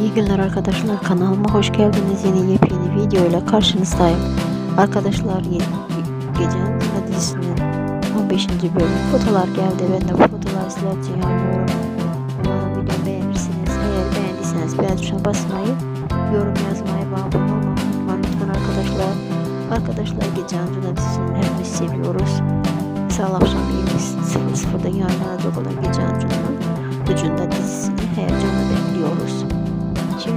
İyi günler arkadaşlar kanalıma hoş geldiniz. Yeni yepyeni video ile karşınızdayım. Arkadaşlar yeni Gece Andıra dizisinin 15. bölüm fotolar geldi ben de bu fotoları sizler için yayınlıyorum umarım videomu beğenirsiniz. Eğer beğendiyseniz beğen tuşuna basmayı yorum yazmayı ve abone olmayı unutmayın lütfen arkadaşlar. Arkadaşlar Gece Andıra dizisini hepimiz seviyoruz. Salı akşam 20.00'da yayınlanacak olan Gece Andı'nın ucunda dizisini bekliyoruz.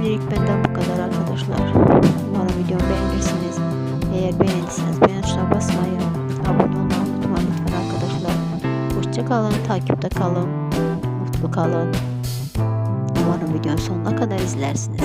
Şimdilik benden bu kadar arkadaşlar. Umarım videomu beğenirsiniz. Eğer beğendiyseniz beğen tuşuna basmayı, abone olmayı unutmayın lütfen arkadaşlar. Hoşçakalın, takipte kalın, mutlu kalın. Umarım videonun sonuna kadar izlersiniz.